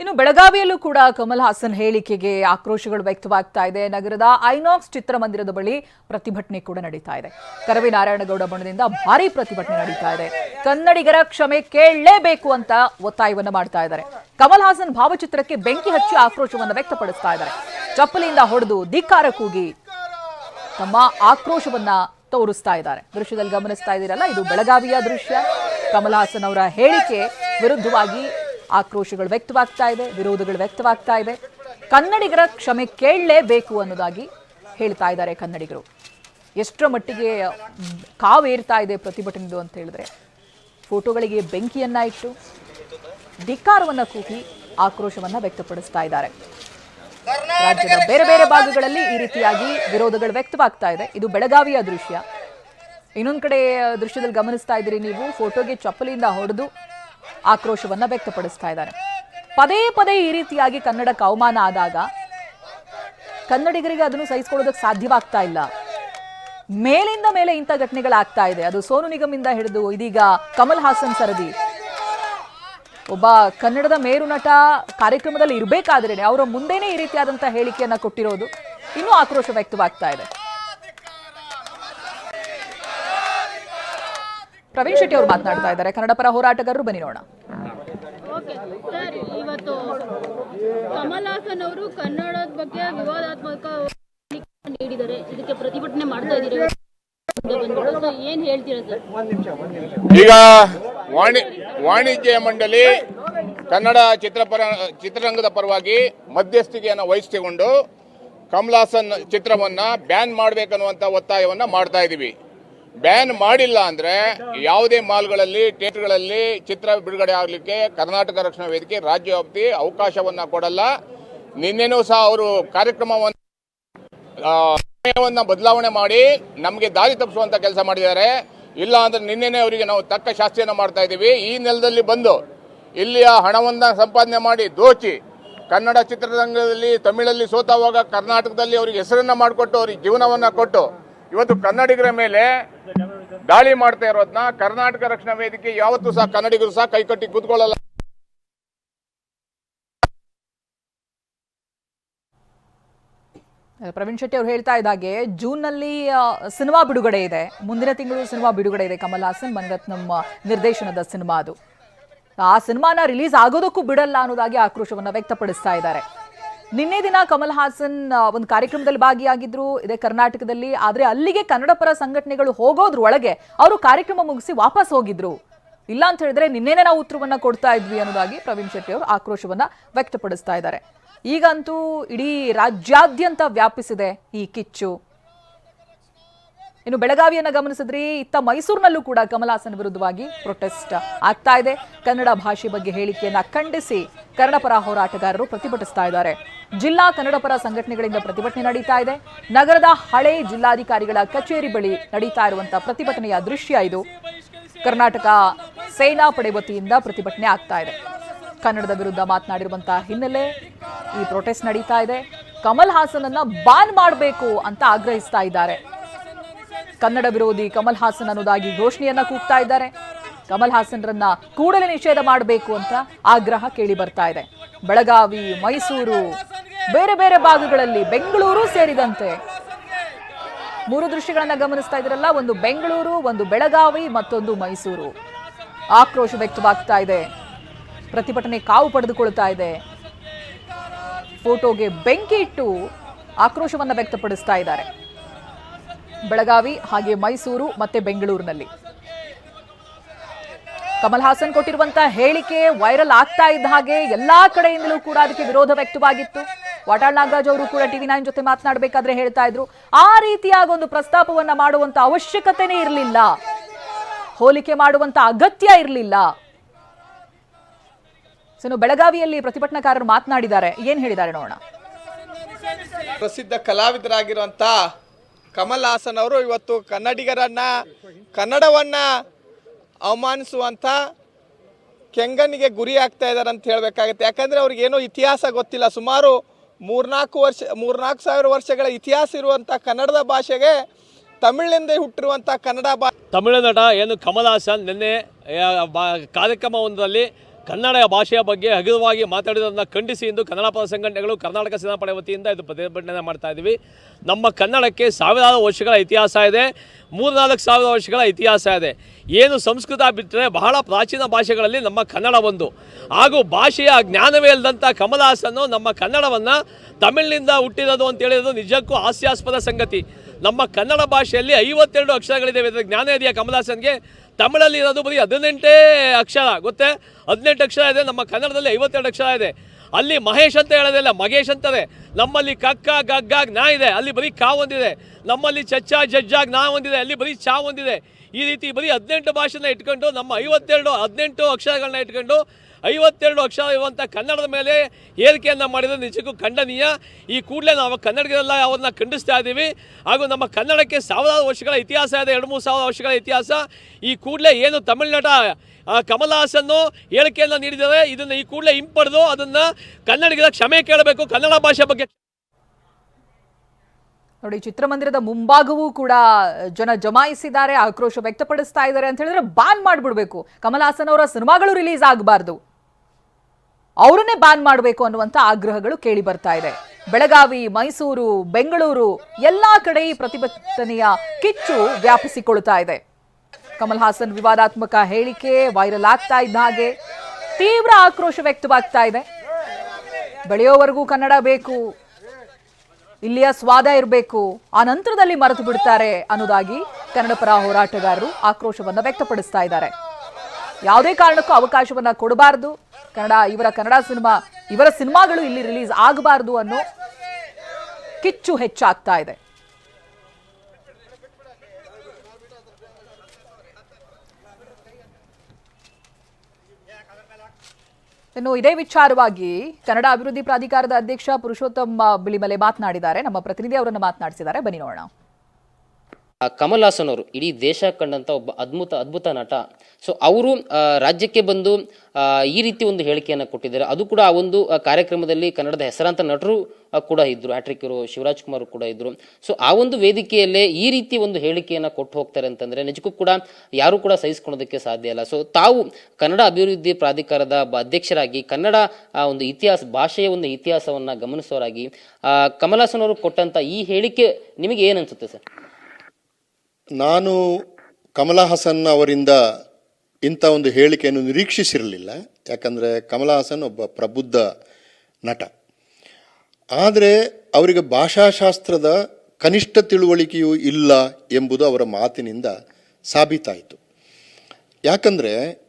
ಇನ್ನು ಬೆಳಗಾವಿಯಲ್ಲೂ ಕೂಡ ಕಮಲ್ ಹಾಸನ್ ಹೇಳಿಕೆಗೆ ಆಕ್ರೋಶಗಳು ವ್ಯಕ್ತವಾಗ್ತಾ ಇದೆ. ನಗರದ ಐನಾಕ್ಸ್ ಚಿತ್ರಮಂದಿರದ ಬಳಿ ಪ್ರತಿಭಟನೆ ಕೂಡ ನಡೀತಾ ಇದೆ. ಕರವಿ ನಾರಾಯಣಗೌಡ ಬಣದಿಂದ ಭಾರಿ ಪ್ರತಿಭಟನೆ ನಡೀತಾ ಇದೆ. ಕನ್ನಡಿಗರ ಕ್ಷಮೆ ಕೇಳಲೇಬೇಕು ಅಂತ ಒತ್ತಾಯವನ್ನು ಮಾಡ್ತಾ ಇದ್ದಾರೆ. ಕಮಲ್ ಹಾಸನ್ ಭಾವಚಿತ್ರಕ್ಕೆ ಬೆಂಕಿ ಹಚ್ಚಿ ಆಕ್ರೋಶವನ್ನು ವ್ಯಕ್ತಪಡಿಸ್ತಾ ಇದ್ದಾರೆ. ಚಪ್ಪಲಿಯಿಂದ ಹೊಡೆದು ಧಿಕ್ಕಾರ ಕೂಗಿ ತಮ್ಮ ಆಕ್ರೋಶವನ್ನ ತೋರಿಸ್ತಾ ಇದ್ದಾರೆ. ದೃಶ್ಯದಲ್ಲಿ ಗಮನಿಸ್ತಾ ಇದ್ದೀರಲ್ಲ, ಇದು ಬೆಳಗಾವಿಯ ದೃಶ್ಯ. ಕಮಲ್ ಹಾಸನ್ ಅವರ ಹೇಳಿಕೆ ವಿರುದ್ಧವಾಗಿ ಆಕ್ರೋಶಗಳು ವ್ಯಕ್ತವಾಗ್ತಾ ಇದೆ ವಿರೋಧಗಳು ವ್ಯಕ್ತವಾಗ್ತಾ ಇದೆ ಕನ್ನಡಿಗರ ಕ್ಷಮೆ ಕೇಳಲೇಬೇಕು ಅನ್ನೋದಾಗಿ ಹೇಳ್ತಾ ಇದ್ದಾರೆ ಕನ್ನಡಿಗರು. ಎಷ್ಟರ ಮಟ್ಟಿಗೆ ಕಾವೇರ್ತಾ ಇದೆ ಪ್ರತಿಭಟನೆದು ಅಂತ ಹೇಳಿದ್ರೆ, ಫೋಟೋಗಳಿಗೆ ಬೆಂಕಿಯನ್ನ ಇಟ್ಟು, ಧಿಕ್ಕಾರವನ್ನು ಕೂಗಿ ಆಕ್ರೋಶವನ್ನ ವ್ಯಕ್ತಪಡಿಸ್ತಾ ಇದ್ದಾರೆ. ರಾಜ್ಯದ ಬೇರೆ ಬೇರೆ ಭಾಗಗಳಲ್ಲಿ ಈ ರೀತಿಯಾಗಿ ವಿರೋಧಗಳು ವ್ಯಕ್ತವಾಗ್ತಾ ಇದೆ. ಇದು ಬೆಳಗಾವಿಯ ದೃಶ್ಯ. ಇನ್ನೊಂದು ಕಡೆ ದೃಶ್ಯದಲ್ಲಿ ಗಮನಿಸ್ತಾ ಇದ್ದೀರಿ ನೀವು, ಫೋಟೋಗೆ ಚಪ್ಪಲಿಯಿಂದ ಹೊಡೆದು ಆಕ್ರೋಶವನ್ನ ವ್ಯಕ್ತಪಡಿಸ್ತಾ ಇದ್ದಾರೆ. ಪದೇ ಪದೇ ಈ ರೀತಿಯಾಗಿ ಕನ್ನಡಕ್ಕೆ ಅವಮಾನ ಆದಾಗ ಕನ್ನಡಿಗರಿಗೆ ಅದನ್ನು ಸಹಿಸಿಕೊಳ್ಳೋದಕ್ಕೆ ಸಾಧ್ಯವಾಗ್ತಾ ಇಲ್ಲ. ಮೇಲಿಂದ ಮೇಲೆ ಇಂಥ ಘಟನೆಗಳಾಗ್ತಾ ಇದೆ. ಅದು ಸೋನು ನಿಗಮಿಂದ ಹಿಡಿದು ಇದೀಗ ಕಮಲ್ ಹಾಸನ್ ಸರದಿ. ಒಬ್ಬ ಕನ್ನಡದ ಮೇರು ನಟ ಕಾರ್ಯಕ್ರಮದಲ್ಲಿ ಇರಬೇಕಾದ್ರೆ ಅವರ ಮುಂದೆನೇ ಈ ರೀತಿಯಾದಂತಹ ಹೇಳಿಕೆಯನ್ನ ಕೊಟ್ಟಿರೋದು ಇನ್ನೂ ಆಕ್ರೋಶ ವ್ಯಕ್ತವಾಗ್ತಾ ಇದೆ. ಪ್ರವೀಣ್ ಶೆಟ್ಟಿ ಅವರು ಮಾತನಾಡ್ತಾ ಇದ್ದಾರೆ. ಕನ್ನಡ ಪರ ಹೋರಾಟಗಾರರು ಬನ್ನಿ ನೋಡೋಣ. ಓಕೆ ಸರ್ ಇವತ್ತು ಕಮಲ್ ಹಾಸನ್ ಅವರು ಕನ್ನಡದ ಬಗ್ಗೆ ವಿವಾದಾತ್ಮಕ ನೀಡಿದ್ದಾರೆ. ಇದಕ್ಕೆ ಪ್ರತಿಭಟನೆ ಮಾಡ್ತಾ ಇದ್ದೀರಿ. ಸೊ ಏನ್ ಹೇಳ್ತೀರಾ ಸರ್? ಈಗ ವಾಣಿ ವಾಣಿಜ್ಯ ಮಂಡಳಿ ಕನ್ನಡ ಚಿತ್ರಪರ ಚಿತ್ರರಂಗದ ಪರವಾಗಿ ಮಧ್ಯಸ್ಥಿಕೆಯನ್ನು ವಹಿಸಿಕೊಂಡು ಕಮಲಾಸನ್ ಚಿತ್ರವನ್ನ ಬ್ಯಾನ್ ಮಾಡಬೇಕನ್ನುವಂಥ ಒತ್ತಾಯವನ್ನ ಮಾಡ್ತಾ ಇದ್ದೀವಿ ಬ್ಯಾನ್ ಮಾಡಿಲ್ಲ ಅಂದ್ರೆ ಯಾವುದೇ ಮಾಲ್ಗಳಲ್ಲಿ, ಥಿಯೇಟರ್ಗಳಲ್ಲಿ ಚಿತ್ರ ಬಿಡುಗಡೆ ಆಗಲಿಕ್ಕೆ ಕರ್ನಾಟಕ ರಕ್ಷಣಾ ವೇದಿಕೆ ರಾಜ್ಯ ವ್ಯಾಪ್ತಿ ಅವಕಾಶವನ್ನ ಕೊಡಲ್ಲ. ನಿನ್ನೆನೂ ಸಹ ಅವರು ಕಾರ್ಯಕ್ರಮವನ್ನು ಬದಲಾವಣೆ ಮಾಡಿ ನಮಗೆ ದಾರಿ ತಪ್ಪಿಸುವಂಥ ಕೆಲಸ ಮಾಡಿದ್ದಾರೆ. ಇಲ್ಲ ಅಂದ್ರೆ ನಿನ್ನೆನೇ ಅವರಿಗೆ ನಾವು ತಕ್ಕ ಶಾಸ್ತ್ರಿಯನ್ನು ಮಾಡ್ತಾ ಇದ್ದೀವಿ. ಈ ನೆಲದಲ್ಲಿ ಬಂದು ಇಲ್ಲಿಯ ಹಣವನ್ನು ಸಂಪಾದನೆ ಮಾಡಿ ದೋಚಿ ಕನ್ನಡ ಚಿತ್ರರಂಗದಲ್ಲಿ, ತಮಿಳಲ್ಲಿ ಸೋತಾವಾಗ ಕರ್ನಾಟಕದಲ್ಲಿ ಅವರಿಗೆ ಹೆಸರನ್ನ ಮಾಡಿಕೊಟ್ಟು ಅವ್ರಿಗೆ ಜೀವನವನ್ನ ಕೊಟ್ಟು ಇವತ್ತು ಕನ್ನಡಿಗರ ಮೇಲೆ ದಾಳಿ ಮಾಡ್ತಾ ಇರೋದನ್ನ ಕರ್ನಾಟಕ ರಕ್ಷಣಾ ವೇದಿಕೆ ಯಾವತ್ತೂ ಸಹ ಕನ್ನಡಿಗರು ಸಹ ಕೈಕಟ್ಟಿ ಕೂತ್ಕೊಳ್ಳಲ್ಲ. ಪ್ರವೀಣ್ ಶೆಟ್ಟಿ ಅವರು ಹೇಳ್ತಾ ಇದ್ದಾಗೆ ಜೂನ್ನಲ್ಲಿ ಸಿನಿಮಾ ಬಿಡುಗಡೆ ಇದೆ. ಮುಂದಿನ ತಿಂಗಳು ಸಿನಿಮಾ ಬಿಡುಗಡೆ ಇದೆ ಕಮಲ್ ಹಾಸನ್ ಮನರತ್ನಂ ನಿರ್ದೇಶನದ ಸಿನಿಮಾ ಅದು. ಆ ಸಿನಿಮಾನ ರಿಲೀಸ್ ಆಗೋದಕ್ಕೂ ಬಿಡಲ್ಲ ಅನ್ನೋದಾಗಿ ಆಕ್ರೋಶವನ್ನ ವ್ಯಕ್ತಪಡಿಸ್ತಾ ಇದ್ದಾರೆ. ನಿನ್ನೆ ದಿನ ಕಮಲ್ ಹಾಸನ್ ಒಂದು ಕಾರ್ಯಕ್ರಮದಲ್ಲಿ ಭಾಗಿಯಾಗಿದ್ರು, ಇದೇ ಕರ್ನಾಟಕದಲ್ಲಿ. ಆದ್ರೆ ಅಲ್ಲಿಗೆ ಕನ್ನಡ ಪರ ಸಂಘಟನೆಗಳು ಹೋಗೋದ್ರ ಒಳಗೆ ಅವರು ಕಾರ್ಯಕ್ರಮ ಮುಗಿಸಿ ವಾಪಸ್ ಹೋಗಿದ್ರು. ಇಲ್ಲ ಅಂತ ಹೇಳಿದ್ರೆ ನಿನ್ನೆನೆ ನಾವು ಉತ್ತರವನ್ನ ಕೊಡ್ತಾ ಇದ್ವಿ ಅನ್ನೋದಾಗಿ ಪ್ರವೀಣ್ ಶೆಟ್ಟಿ ಅವರು ಆಕ್ರೋಶವನ್ನ ವ್ಯಕ್ತಪಡಿಸ್ತಾ ಇದ್ದಾರೆ. ಈಗಂತೂ ಇಡೀ ರಾಜ್ಯಾದ್ಯಂತ ವ್ಯಾಪಿಸಿದೆ ಈ ಕಿಚ್ಚು. ಇನ್ನು ಬೆಳಗಾವಿಯನ್ನ ಗಮನಿಸಿದ್ರಿ, ಇತ್ತ ಮೈಸೂರಿನಲ್ಲೂ ಕೂಡ ಕಮಲ್ ಹಾಸನ್ ವಿರುದ್ಧವಾಗಿ ಪ್ರೊಟೆಸ್ಟ್ ಆಗ್ತಾ ಇದೆ. ಕನ್ನಡ ಭಾಷೆ ಬಗ್ಗೆ ಹೇಳಿಕೆಯನ್ನ ಖಂಡಿಸಿ ಕನ್ನಡ ಪರ ಹೋರಾಟಗಾರರು ಪ್ರತಿಭಟಿಸ್ತಾ ಇದ್ದಾರೆ. ಜಿಲ್ಲಾ ಕನ್ನಡ ಪರ ಸಂಘಟನೆಗಳಿಂದ ಪ್ರತಿಭಟನೆ ನಡೀತಾ ಇದೆ. ನಗರದ ಹಳೆ ಜಿಲ್ಲಾಧಿಕಾರಿಗಳ ಕಚೇರಿ ಬಳಿ ನಡೀತಾ ಇರುವಂತಹ ಪ್ರತಿಭಟನೆಯ ದೃಶ್ಯ ಇದು. ಕರ್ನಾಟಕ ಸೇನಾ ಪಡೆ ವತಿಯಿಂದ ಪ್ರತಿಭಟನೆ ಆಗ್ತಾ ಇದೆ. ಕನ್ನಡದ ವಿರುದ್ಧ ಮಾತನಾಡಿರುವಂತಹ ಹಿನ್ನೆಲೆ ಈ ಪ್ರೊಟೆಸ್ಟ್ ನಡೀತಾ ಇದೆ. ಕಮಲ್ ಹಾಸನನ್ನ ಬಾನ್ ಮಾಡಬೇಕು ಅಂತ ಆಗ್ರಹಿಸ್ತಾ ಇದ್ದಾರೆ. ಕನ್ನಡ ವಿರೋಧಿ ಕಮಲ್ ಹಾಸನ್ ಅನ್ನೋದಾಗಿ ಘೋಷಣೆಯನ್ನ ಕೂಗ್ತಾ ಇದ್ದಾರೆ. ಕಮಲ್ ಹಾಸನ್ರನ್ನ ಕೂಡಲೇ ನಿಷೇಧ ಮಾಡಬೇಕು ಅಂತ ಆಗ್ರಹ ಕೇಳಿ ಬರ್ತಾ ಇದೆ. ಬೆಳಗಾವಿ, ಮೈಸೂರು, ಬೇರೆ ಬೇರೆ ಭಾಗಗಳಲ್ಲಿ ಬೆಂಗಳೂರು ಸೇರಿದಂತೆ ಮೂರು ದೃಶ್ಯಗಳನ್ನ ಗಮನಿಸ್ತಾ ಇದ್ರಲ್ಲ ಒಂದು ಬೆಂಗಳೂರು, ಒಂದು ಬೆಳಗಾವಿ, ಮತ್ತೊಂದು ಮೈಸೂರು. ಆಕ್ರೋಶ ವ್ಯಕ್ತವಾಗ್ತಾ ಇದೆ. ಪ್ರತಿಭಟನೆ ಕಾವು ಪಡೆದುಕೊಳ್ತಾ ಇದೆ. ಫೋಟೋಗೆ ಬೆಂಕಿ ಇಟ್ಟು ಆಕ್ರೋಶವನ್ನ ವ್ಯಕ್ತಪಡಿಸ್ತಾ ಇದ್ದಾರೆ. ಬೆಳಗಾವಿ, ಹಾಗೆ ಮೈಸೂರು, ಮತ್ತೆ ಬೆಂಗಳೂರಿನಲ್ಲಿ. ಕಮಲ್ ಹಾಸನ್ ಕೊಟ್ಟಿರುವಂತಹ ಹೇಳಿಕೆ ವೈರಲ್ ಆಗ್ತಾ ಇದ್ದ ಹಾಗೆ ಎಲ್ಲಾ ಕಡೆಯಿಂದಲೂ ಕೂಡ ಅದಕ್ಕೆ ವಿರೋಧ ವ್ಯಕ್ತವಾಗಿತ್ತು. ವಾಟಾಳ್ ನಾಗರಾಜ್ ಅವರು ಕೂಡ ಟಿವಿ ನೈನ್ ಜೊತೆ ಮಾತನಾಡಬೇಕಾದ್ರೆ ಹೇಳ್ತಾ ಇದ್ರು, ಆ ರೀತಿಯಾಗಿ ಒಂದು ಪ್ರಸ್ತಾಪವನ್ನ ಮಾಡುವಂತ ಅವಶ್ಯಕತೆನೇ ಇರಲಿಲ್ಲ. ಹೋಲಿಕೆ ಮಾಡುವಂತ ಅಗತ್ಯ ಇರಲಿಲ್ಲ. ಸೊ ಬೆಳಗಾವಿಯಲ್ಲಿ ಪ್ರತಿಭಟನಾಕಾರರು ಮಾತನಾಡಿದ್ದಾರೆ. ಏನ್ ಹೇಳಿದ್ದಾರೆ ನೋಡೋಣ. ಪ್ರಸಿದ್ಧ ಕಲಾವಿದರಾಗಿರುವಂತ ಕಮಲ್ ಹಾಸನ್ ಅವರು ಇವತ್ತು ಕನ್ನಡಿಗರನ್ನ, ಕನ್ನಡವನ್ನ ಅವಮಾನಿಸುವಂಥ ಕೆಂಗನಿಗೆ ಗುರಿ ಆಗ್ತಾ ಇದ್ದಾರೆ ಅಂತ ಹೇಳಬೇಕಾಗತ್ತೆ. ಯಾಕಂದರೆ ಅವ್ರಿಗೇನೋ ಇತಿಹಾಸ ಗೊತ್ತಿಲ್ಲ. ಸುಮಾರು ಮೂರ್ನಾಲ್ಕು ವರ್ಷ, ಮೂರ್ನಾಲ್ಕು ಸಾವಿರ ವರ್ಷಗಳ ಇತಿಹಾಸ ಇರುವಂಥ ಕನ್ನಡದ ಭಾಷೆಗೆ ತಮಿಳಿನಿಂದ ಹುಟ್ಟಿರುವಂಥ ಕನ್ನಡ ಭಾ ತಮಿಳು ನಟ ಏನು ಕಮಲ್ ಹಾಸನ್ ನಿನ್ನೆ ಬಾ- ಕಾರ್ಯಕ್ರಮವೊಂದರಲ್ಲಿ ಕನ್ನಡ ಭಾಷೆಯ ಬಗ್ಗೆ ಹಗುರವಾಗಿ ಮಾತಾಡಿದ್ದನ್ನು ಖಂಡಿಸಿ ಇಂದು ಕನ್ನಡ ಪದ ಸಂಘಟನೆಗಳು ಕರ್ನಾಟಕ ಸೇನಾಪಡೆ ವತಿಯಿಂದ ಇದು ಪ್ರತಿಭಟನೆ ಮಾಡ್ತಾ ಇದ್ದೀವಿ ನಮ್ಮ ಕನ್ನಡಕ್ಕೆ ಸಾವಿರಾರು ವರ್ಷಗಳ ಇತಿಹಾಸ ಇದೆ. ಮೂರ್ನಾಲ್ಕು ಸಾವಿರ ವರ್ಷಗಳ ಇತಿಹಾಸ ಇದೆ. ಏನು ಸಂಸ್ಕೃತ ಬಿಟ್ಟರೆ ಬಹಳ ಪ್ರಾಚೀನ ಭಾಷೆಗಳಲ್ಲಿ ನಮ್ಮ ಕನ್ನಡ ಒಂದು. ಹಾಗೂ ಭಾಷೆಯ ಜ್ಞಾನವೇ ಇಲ್ಲದಂಥ ಕಮಲಹಾಸನ್ನು ನಮ್ಮ ಕನ್ನಡವನ್ನು ತಮಿಳಿನಿಂದ ಹುಟ್ಟಿರೋದು ಅಂತ ಹೇಳಿರೋದು ನಿಜಕ್ಕೂ ಹಾಸ್ಯಾಸ್ಪದ ಸಂಗತಿ. ನಮ್ಮ ಕನ್ನಡ ಭಾಷೆಯಲ್ಲಿ ಐವತ್ತೆರಡು ಅಕ್ಷರಗಳಿದ್ದಾವೆ ಇದರ ಜ್ಞಾನ ಇದೆಯಾ ಕಮಲಾಸನ್ಗೆ. ತಮಿಳಲ್ಲಿ ಇರೋದು ಬರೀ ಹದಿನೆಂಟೇ ಅಕ್ಷರ, ಗೊತ್ತೇ? ಹದಿನೆಂಟು ಅಕ್ಷರ ಇದೆ, ನಮ್ಮ ಕನ್ನಡದಲ್ಲಿ ಐವತ್ತೆರಡು ಅಕ್ಷರ ಇದೆ. ಅಲ್ಲಿ ಮಹೇಶ್ ಅಂತ ಹೇಳೋದಿಲ್ಲ ಮಗೇಶ್ ಅಂತಾರೆ. ನಮ್ಮಲ್ಲಿ ಕಕ್ಕ, ಗಗ್ಗ, ಜ್ಞಾ ಇದೆ, ಅಲ್ಲಿ ಬರೀ ಕಾ ಒಂದಿದೆ. ನಮ್ಮಲ್ಲಿ ಚಚ್ಚ, ಜಜ್ಜ, ಜ್ಞಾ ಒಂದಿದೆ, ಅಲ್ಲಿ ಬರೀ ಚಾ ಒಂದಿದೆ. ಈ ರೀತಿ ಬರೀ ಹದಿನೆಂಟು ಭಾಷೆನ ಇಟ್ಕೊಂಡು, ನಮ್ಮ ಐವತ್ತೆರಡು, ಹದಿನೆಂಟು ಅಕ್ಷರಗಳನ್ನ ಇಟ್ಕೊಂಡು ಐವತ್ತೆರಡು ಅಕ್ಷರ ಇರುವಂಥ ಕನ್ನಡದ ಮೇಲೆ ಏರಿಕೆಯನ್ನು ಮಾಡಿದರೆ ನಿಜಕ್ಕೂ ಖಂಡನೀಯ. ಈ ಕೂಡಲೇ ನಾವು ಕನ್ನಡಿಗರೆಲ್ಲ ಅವ್ರನ್ನ ಖಂಡಿಸ್ತಾ ಇದ್ದೀವಿ. ಹಾಗೂ ನಮ್ಮ ಕನ್ನಡಕ್ಕೆ ಸಾವಿರಾರು ವರ್ಷಗಳ ಇತಿಹಾಸ ಇದೆ, ಎರಡು ಮೂರು ಸಾವಿರ ವರ್ಷಗಳ ಇತಿಹಾಸ. ಈ ಕೂಡಲೇ ಏನು ತಮಿಳುನಾಟ ಕಮಲ್ ಹಾಸನ್ನು ಹೇಳಿಕೆಯನ್ನು ನೀಡಿದ್ದಾರೆ ಇದನ್ನು ಈ ಕೂಡಲೇ ಹಿಂಪಡೆದು ಅದನ್ನು ಕನ್ನಡಿಗರ ಕ್ಷಮೆ ಕೇಳಬೇಕು, ಕನ್ನಡ ಭಾಷೆ ಬಗ್ಗೆ. ನೋಡಿ, ಚಿತ್ರಮಂದಿರದ ಮುಂಭಾಗವೂ ಕೂಡ ಜನ ಜಮಾಯಿಸಿದ್ದಾರೆ, ಆಕ್ರೋಶ ವ್ಯಕ್ತಪಡಿಸ್ತಾ ಇದ್ದಾರೆ ಅಂತ ಹೇಳಿದ್ರೆ ಬ್ಯಾನ್ ಮಾಡಿಬಿಡ್ಬೇಕು. ಕಮಲ್ ಅವರ ಸಿನಿಮಾಗಳು ರಿಲೀಸ್ ಆಗಬಾರ್ದು. ಅವರನ್ನೇ ಬ್ಯಾನ್ ಮಾಡಬೇಕು ಅನ್ನುವಂತ ಆಗ್ರಹಗಳು ಕೇಳಿ ಬರ್ತಾ ಇದೆ. ಬೆಳಗಾವಿ, ಮೈಸೂರು, ಬೆಂಗಳೂರು ಎಲ್ಲಾ ಕಡೆ ಈ ಪ್ರತಿಭಟನೆಯ ಕಿಚ್ಚು ವ್ಯಾಪಿಸಿಕೊಳ್ತಾ ಇದೆ. ಕಮಲ್ ಹಾಸನ್ ವಿವಾದಾತ್ಮಕ ಹೇಳಿಕೆ ವೈರಲ್ ಆಗ್ತಾ ಇದ್ದ ಹಾಗೆ ತೀವ್ರ ಆಕ್ರೋಶ ವ್ಯಕ್ತವಾಗ್ತಾ ಇದೆ. ಬೆಳೆಯೋವರೆಗೂ ಕನ್ನಡ ಬೇಕು, ಇಲ್ಲಿಯ ಸ್ವಾದ ಇರಬೇಕು, ಆ ನಂತರದಲ್ಲಿ ಮರೆತು ಬಿಡ್ತಾರೆ ಅನ್ನೋದಾಗಿ ಕನ್ನಡ ಪರ ಹೋರಾಟಗಾರರು ಆಕ್ರೋಶವನ್ನು ವ್ಯಕ್ತಪಡಿಸ್ತಾ ಇದ್ದಾರೆ. ಯಾವುದೇ ಕಾರಣಕ್ಕೂ ಅವಕಾಶವನ್ನ ಕೊಡಬಾರದು. ಕನ್ನಡ, ಇವರ ಕನ್ನಡ ಸಿನಿಮಾ, ಇವರ ಸಿನಿಮಾಗಳು ಇಲ್ಲಿ ರಿಲೀಸ್ ಆಗಬಾರದು ಅನ್ನೋ ಕಿಚ್ಚು ಹೆಚ್ಚಾಗ್ತಾ ಇದೆ. ಇನ್ನು ಇದೇ ವಿಚಾರವಾಗಿ ಕನ್ನಡ ಅಭಿವೃದ್ಧಿ ಪ್ರಾಧಿಕಾರದ ಅಧ್ಯಕ್ಷ ಪುರುಷೋತ್ತಮ ಬಿಳಿಮಲೆ ಮಾತನಾಡಿದ್ದಾರೆ. ನಮ್ಮ ಪ್ರತಿನಿಧಿ ಅವರನ್ನು ಮಾತನಾಡಿಸಿದ್ದಾರೆ. ಬನ್ನಿ ನೋಡೋಣ. ಆ ಕಮಲ್ ಹಾಸನ್ ಅವರು ಇಡೀ ದೇಶ ಕಂಡಂಥ ಒಬ್ಬ ಅದ್ಭುತ ಅದ್ಭುತ ನಟ. ಸೊ ಅವರು ರಾಜ್ಯಕ್ಕೆ ಬಂದು ಈ ರೀತಿ ಒಂದು ಹೇಳಿಕೆಯನ್ನು ಕೊಟ್ಟಿದ್ದಾರೆ. ಅದು ಕೂಡ ಆ ಒಂದು ಕಾರ್ಯಕ್ರಮದಲ್ಲಿ ಕನ್ನಡದ ಹೆಸರಾಂತ ನಟರು ಕೂಡ ಇದ್ದರು ಹ್ಯಾಟ್ರಿಕ್ ಇರೋ ಶಿವರಾಜ್ ಕುಮಾರ್ ಕೂಡ ಇದ್ದರು ಸೊ ಆ ಒಂದು ವೇದಿಕೆಯಲ್ಲೇ ಈ ರೀತಿ ಒಂದು ಹೇಳಿಕೆಯನ್ನು ಕೊಟ್ಟು ಹೋಗ್ತಾರೆ ಅಂತಂದ್ರೆ ನಿಜಕ್ಕೂ ಕೂಡ ಯಾರು ಕೂಡ ಸಹಿಸ್ಕೊಳ್ಳೋದಕ್ಕೆ ಸಾಧ್ಯ ಇಲ್ಲ. ಸೊ ತಾವು ಕನ್ನಡ ಅಭಿವೃದ್ಧಿ ಪ್ರಾಧಿಕಾರದ ಅಧ್ಯಕ್ಷರಾಗಿ ಕನ್ನಡ ಒಂದು ಇತಿಹಾಸ ಭಾಷೆಯ ಒಂದು ಇತಿಹಾಸವನ್ನ ಗಮನಿಸೋರಾಗಿ ಆ, ಕಮಲ್ ಹಾಸನ್ ಅವರು ಕೊಟ್ಟಂತ ಈ ಹೇಳಿಕೆ ನಿಮಗೆ ಏನು ಅನಿಸುತ್ತೆ ಸರ್? ನಾನು ಕಮಲ ಹಾಸನ್ ಅವರಿಂದ ಇಂಥ ಒಂದು ಹೇಳಿಕೆಯನ್ನು ನಿರೀಕ್ಷಿಸಿರಲಿಲ್ಲ. ಯಾಕಂದರೆ ಕಮಲ ಹಾಸನ್ ಒಬ್ಬ ಪ್ರಬುದ್ಧ ನಟ. ಆದರೆ ಅವರಿಗೆ ಭಾಷಾಶಾಸ್ತ್ರದ ಕನಿಷ್ಠ ತಿಳುವಳಿಕೆಯೂ ಇಲ್ಲ ಎಂಬುದು ಅವರ ಮಾತಿನಿಂದ ಸಾಬೀತಾಯಿತು. ಯಾಕಂದರೆ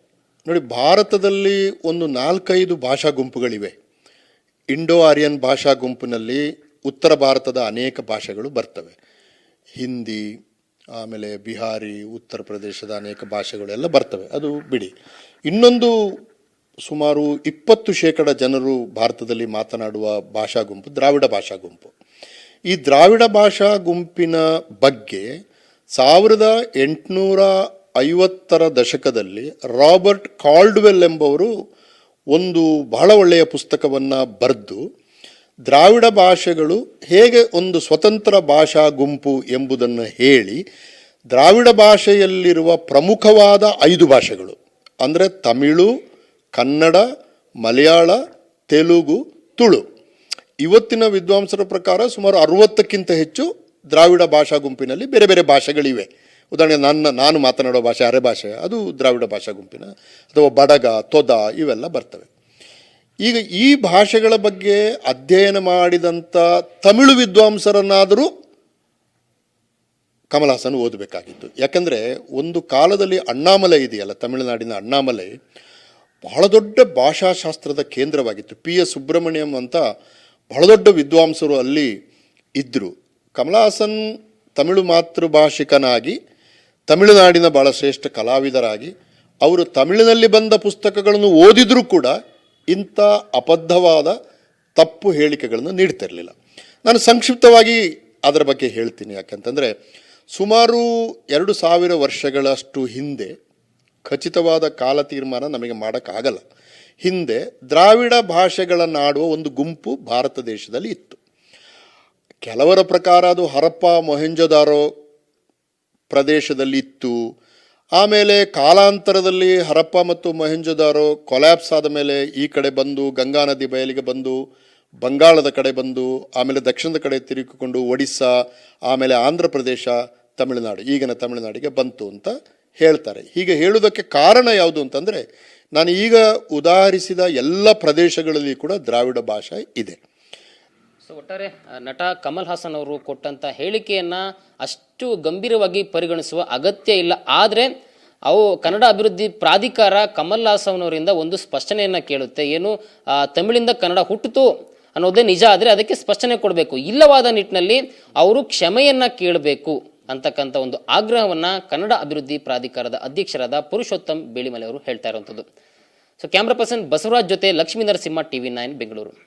ನೋಡಿ, ಭಾರತದಲ್ಲಿ ಒಂದು ನಾಲ್ಕೈದು ಭಾಷಾ ಗುಂಪುಗಳಿವೆ. ಇಂಡೋ ಆರ್ಯನ್ ಭಾಷಾ ಗುಂಪಿನಲ್ಲಿ ಉತ್ತರ ಭಾರತದ ಅನೇಕ ಭಾಷೆಗಳು ಬರ್ತವೆ. ಹಿಂದಿ ಆಮೇಲೆ ಬಿಹಾರಿ, ಉತ್ತರ ಪ್ರದೇಶದ ಅನೇಕ ಭಾಷೆಗಳೆಲ್ಲ ಬರ್ತವೆ. ಅದು ಬಿಡಿ. ಇನ್ನೊಂದು ಸುಮಾರು ಇಪ್ಪತ್ತು ಶೇಕಡ ಜನರು ಭಾರತದಲ್ಲಿ ಮಾತನಾಡುವ ಭಾಷಾ ಗುಂಪು ದ್ರಾವಿಡ ಭಾಷಾ ಗುಂಪು. ಈ ದ್ರಾವಿಡ ಭಾಷಾ ಗುಂಪಿನ ಬಗ್ಗೆ ಸಾವಿರದ ಎಂಟುನೂರ ಐವತ್ತರ ದಶಕದಲ್ಲಿ ರಾಬರ್ಟ್ ಕಾಲ್ಡ್ವೆಲ್ ಎಂಬವರು ಒಂದು ಬಹಳ ಒಳ್ಳೆಯ ಪುಸ್ತಕವನ್ನು ಬರೆದು ದ್ರಾವಿಡ ಭಾಷೆಗಳು ಹೇಗೆ ಒಂದು ಸ್ವತಂತ್ರ ಭಾಷಾ ಗುಂಪು ಎಂಬುದನ್ನು ಹೇಳಿ, ದ್ರಾವಿಡ ಭಾಷೆಯಲ್ಲಿರುವ ಪ್ರಮುಖವಾದ ಐದು ಭಾಷೆಗಳು, ಅಂದರೆ ತಮಿಳು, ಕನ್ನಡ, ಮಲಯಾಳ, ತೆಲುಗು, ತುಳು. ಇವತ್ತಿನ ವಿದ್ವಾಂಸರ ಪ್ರಕಾರ ಸುಮಾರು ಅರುವತ್ತಕ್ಕಿಂತ ಹೆಚ್ಚು ದ್ರಾವಿಡ ಭಾಷಾ ಗುಂಪಿನಲ್ಲಿ ಬೇರೆ ಬೇರೆ ಭಾಷೆಗಳಿವೆ. ಉದಾಹರಣೆಗೆ ನನ್ನ, ನಾನು ಮಾತನಾಡೋ ಭಾಷೆ ಅರೆ ಭಾಷೆ, ಅದು ದ್ರಾವಿಡ ಭಾಷಾ ಗುಂಪಿನ, ಅಥವಾ ಬಡಗ, ತೊದ, ಇವೆಲ್ಲ ಬರ್ತವೆ. ಈಗ ಈ ಭಾಷೆಗಳ ಬಗ್ಗೆ ಅಧ್ಯಯನ ಮಾಡಿದಂಥ ತಮಿಳು ವಿದ್ವಾಂಸರನ್ನಾದರೂ ಕಮಲಾಸನ್ ಓದಬೇಕಾಗಿತ್ತು. ಯಾಕಂದರೆ ಒಂದು ಕಾಲದಲ್ಲಿ ಅಣ್ಣಾಮಲೈ ಇದೆಯಲ್ಲ, ತಮಿಳುನಾಡಿನ ಅಣ್ಣಾಮಲೈ, ಬಹಳ ದೊಡ್ಡ ಭಾಷಾಶಾಸ್ತ್ರದ ಕೇಂದ್ರವಾಗಿತ್ತು. ಪಿ ಎಸ್ ಸುಬ್ರಹ್ಮಣ್ಯಂ ಅಂತ ಬಹಳ ದೊಡ್ಡ ವಿದ್ವಾಂಸರು ಅಲ್ಲಿ ಇದ್ದರು ಕಮಲಾಸನ್ ತಮಿಳು ಮಾತೃಭಾಷಿಕನಾಗಿ, ತಮಿಳುನಾಡಿನ ಬಹಳ ಶ್ರೇಷ್ಠ ಕಲಾವಿದರಾಗಿ, ಅವರು ತಮಿಳಿನಲ್ಲಿ ಬಂದ ಪುಸ್ತಕಗಳನ್ನು ಓದಿದರೂ ಕೂಡ ಇಂಥ ಅಬದ್ಧವಾದ ತಪ್ಪು ಹೇಳಿಕೆಗಳನ್ನು ನೀಡ್ತಿರಲಿಲ್ಲ. ನಾನು ಸಂಕ್ಷಿಪ್ತವಾಗಿ ಅದರ ಬಗ್ಗೆ ಹೇಳ್ತೀನಿ ಯಾಕಂತಂದರೆ, ಸುಮಾರು ಎರಡು ಸಾವಿರ ವರ್ಷಗಳಷ್ಟು ಹಿಂದೆ ಖಚಿತವಾದ ಕಾಲ ತೀರ್ಮಾನ ನಮಗೆ ಮಾಡೋಕ್ಕಾಗಲ್ಲ. ಹಿಂದೆ ದ್ರಾವಿಡ ಭಾಷೆಗಳನ್ನಾಡುವ ಒಂದು ಗುಂಪು ಭಾರತ ದೇಶದಲ್ಲಿ ಇತ್ತು. ಕೆಲವರ ಪ್ರಕಾರ ಅದು ಹರಪ್ಪ ಮೊಹೆಂಜೊದಾರೋ ಪ್ರದೇಶದಲ್ಲಿ ಇತ್ತು. ಆಮೇಲೆ ಕಾಲಾಂತರದಲ್ಲಿ ಹರಪ್ಪ ಮತ್ತು ಮೊಹೆಂಜೊದಾರೋ ಕೊಲ್ಯಾಪ್ಸ್ ಆದ ಮೇಲೆ ಈ ಕಡೆ ಬಂದು ಗಂಗಾ ನದಿ ಬಯಲಿಗೆ ಬಂದು, ಬಂಗಾಳದ ಕಡೆ ಬಂದು, ಆಮೇಲೆ ದಕ್ಷಿಣದ ಕಡೆ ತಿರುಗಿಕೊಂಡು ಒಡಿಸ್ಸಾ, ಆಮೇಲೆ ಆಂಧ್ರ ಪ್ರದೇಶ, ತಮಿಳುನಾಡು, ಈಗಿನ ತಮಿಳುನಾಡಿಗೆ ಬಂತು ಅಂತ ಹೇಳ್ತಾರೆ. ಹೀಗೆ ಹೇಳುವುದಕ್ಕೆ ಕಾರಣ ಯಾವುದು ಅಂತಂದರೆ, ನಾನು ಈಗ ಉದಾಹರಿಸಿದ ಎಲ್ಲ ಪ್ರದೇಶಗಳಲ್ಲಿ ಕೂಡ ದ್ರಾವಿಡ ಭಾಷೆ ಇದೆ. ಸೊ ಒಟ್ಟಾರೆ ನಟ ಕಮಲ್ ಹಾಸನ್ ಅವರು ಕೊಟ್ಟಂತ ಹೇಳಿಕೆಯನ್ನ ಅಷ್ಟು ಗಂಭೀರವಾಗಿ ಪರಿಗಣಿಸುವ ಅಗತ್ಯ ಇಲ್ಲ. ಆದರೆ, ಅವು ಕನ್ನಡ ಅಭಿವೃದ್ಧಿ ಪ್ರಾಧಿಕಾರ ಕಮಲ್ ಹಾಸನ್ ಅವರಿಂದ ಒಂದು ಸ್ಪಷ್ಟನೆಯನ್ನ ಕೇಳುತ್ತೆ. ಏನು ತಮಿಳಿಂದ ಕನ್ನಡ ಹುಟ್ಟಿತು ಅನ್ನೋದೇ ನಿಜ ಆದರೆ ಅದಕ್ಕೆ ಸ್ಪಷ್ಟನೆ ಕೊಡಬೇಕು. ಇಲ್ಲವಾದ ನಿಟ್ಟಿನಲ್ಲಿ ಅವರು ಕ್ಷಮೆಯನ್ನ ಕೇಳಬೇಕು ಅಂತಕ್ಕಂಥ ಒಂದು ಆಗ್ರಹವನ್ನ ಕನ್ನಡ ಅಭಿವೃದ್ಧಿ ಪ್ರಾಧಿಕಾರದ ಅಧ್ಯಕ್ಷರಾದ ಪುರುಷೋತ್ತಮ್ ಬೇಳಿಮಲೆ ಅವರು ಹೇಳ್ತಾ ಇರುವಂಥದ್ದು. ಸೊ ಕ್ಯಾಮ್ರಾ ಪರ್ಸನ್ ಬಸವರಾಜ್ ಜೊತೆ ಲಕ್ಷ್ಮೀ ನರಸಿಂಹ, ಟಿವಿ ನೈನ್, ಬೆಂಗಳೂರು.